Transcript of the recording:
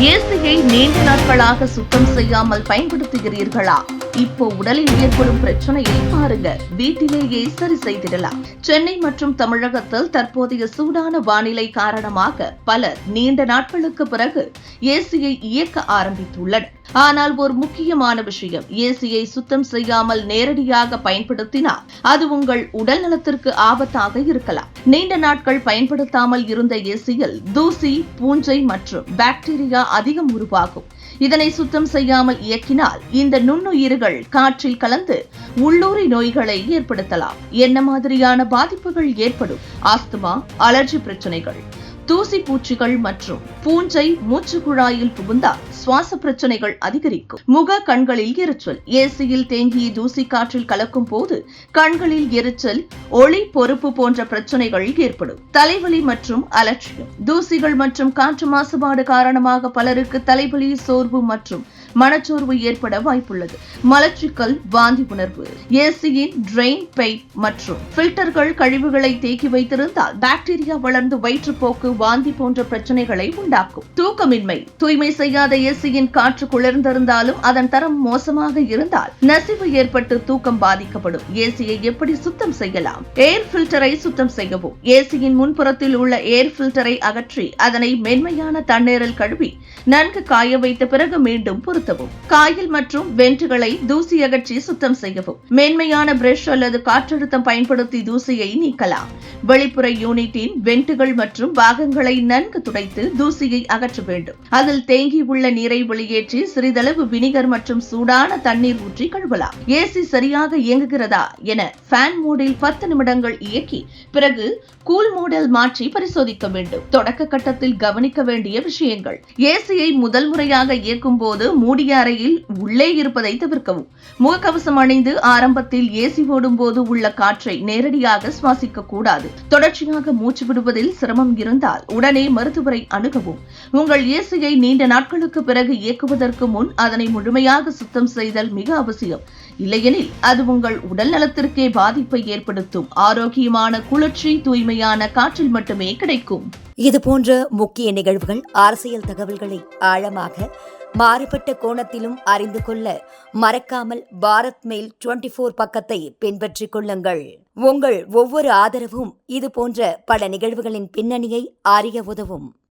ஏசியை நீண்ட நாட்களாக சுத்தம் செய்யாமல் பயன்படுத்துகிறீர்களா? இப்போ உடலில் ஏற்படும் பிரச்சனையை பாருங்க. வீட்டிலேயே சரி செய்திடலாம். சென்னை மற்றும் தமிழகத்தில் தற்போதைய சூடான வானிலை காரணமாக பலர் நீண்ட நாட்களுக்கு பிறகு ஏசியை இயக்க ஆரம்பித்துள்ளனர். ஆனால் ஒரு முக்கியமான விஷயம் ஏசியை சுத்தம் செய்யாமல் நேரடியாக பயன்படுத்தினால் அது உங்கள் உடல் நலத்திற்கு ஆபத்தாக இருக்கலாம். நீண்ட நாட்கள் பயன்படுத்தாமல் இருந்த ஏசியில் தூசி பூஞ்சை மற்றும் பாக்டீரியா அதிகம் உருவாகும். இதனை சுத்தம் செய்யாமல் இயக்கினால் இந்த நுண்ணுயிர்கள் காற்றில் கலந்து உள்ளூரி நோய்களை ஏற்படுத்தலாம். என்ன மாதிரியான பாதிப்புகள் ஏற்படும்? ஆஸ்துமா அலர்ஜி பிரச்சனைகள். தூசி பூச்சிகள் மற்றும் பூஞ்சை மூச்சு குழாயில் புகுந்தால் சுவாச பிரச்சனைகள் அதிகரிக்கும். முக கண்களில் எரிச்சல். ஏசியில் தேங்கிய தூசி காற்றில் கலக்கும் போது கண்களில் எரிச்சல் ஒளி பொறுப்பு போன்ற பிரச்சனைகள் ஏற்படும். தலைவலி மற்றும் அலட்சியம் தூசிகள் மற்றும் காற்று மாசுபாடு காரணமாக பலருக்கு தலைவலி சோர்வு மற்றும் மனச்சோர்வு ஏற்பட வாய்ப்புள்ளது. மலச்சிக்கல் வாந்தி உணர்வு ஏசியின் ட்ரெயின் பைப் மற்றும் பில்டர்கள் கழிவுகளை தேக்கி வைத்திருந்தால் பாக்டீரியா வளர்ந்து வயிற்றுப்போக்கு வாந்தி போன்ற பிரச்சனைகளை உண்டாக்கும். தூக்கமின்மை தூய்மை செய்யாத ஏசியின் காற்று குளிர்ந்திருந்தாலும் அதன் தரம் மோசமாக இருந்தால் நசிவு ஏற்பட்டு தூக்கம் பாதிக்கப்படும். ஏசியை எப்படி சுத்தம் செய்யலாம்? ஏர் பில்டரை சுத்தம் செய்யவும். ஏசியின் முன்புறத்தில் உள்ள ஏர் பில்டரை அகற்றி அதனை மென்மையான தண்ணீரில் கழுவி நன்கு காய வைத்த பிறகு மீண்டும் பொருத்த பொருத்தவும் காயில் மற்றும் வென்றுகளை தூசி அகற்றி சுத்தம் செய்யவும் மென்மையான பிரஷ் அல்லது காற்றழுத்தம் பயன்படுத்தி தூசியை நீக்கலாம். வெளிப்புற யூனிட்டின் வென்ட்டுகள் மற்றும் பாகங்களை நன்கு துடைத்து தூசியை அகற்ற வேண்டும். அதில் தேங்கியுள்ள நீரை வெளியேற்றி சிறிதளவு வினிகர் மற்றும் சூடான தண்ணீர் ஊற்றி கழுவலாம். ஏசி சரியாக இயங்குகிறதா என ஃபேன் மூடில் பத்து நிமிடங்கள் இயக்கி பிறகு கூல் மூடல் மாற்றி பரிசோதிக்க வேண்டும். தொடக்க கட்டத்தில் கவனிக்க வேண்டிய விஷயங்கள். ஏசியை முதல் முறையாக இயக்கும் போது மூடி மூடிய அறையில் உள்ளே இருப்பதை தவிர்க்கவும். முகக்கவசம் அணிந்து ஆரம்பத்தில் ஏசி ஓடும் போது உள்ள காற்றை நேரடியாக சுவாசிக்க கூடாது. தொடர்ச்சியாக மூச்சு விடுவதில் சிரமம் இருந்தால் உடனே மருத்துவரை அணுகவும். உங்கள் ஏசியை நீண்ட நாட்களுக்கு பிறகு இயக்குவதற்கு முன் அதனை முழுமையாக சுத்தம் செய்தல் மிக அவசியம். இல்லையெனில் அது உங்கள் உடல் நலத்திற்கே பாதிப்பை ஏற்படுத்தும். ஆரோக்கியமான குளிர்ச்சி தூய்மையான காற்றில் மட்டுமே கிடைக்கும். இது போன்ற முக்கிய நிகழ்வுகள் அரசியல் தகவல்களை ஆழமாக மாறுபட்ட கோணத்திலும் அறிந்து கொள்ள மறக்காமல் பாரத் மெயில் டுவெண்டி ஃபோர் பக்கத்தை பின்பற்றிக் கொள்ளுங்கள். உங்கள் ஒவ்வொரு ஆதரவும் இது போன்ற பல நிகழ்வுகளின் பின்னணியை அறிய உதவும்.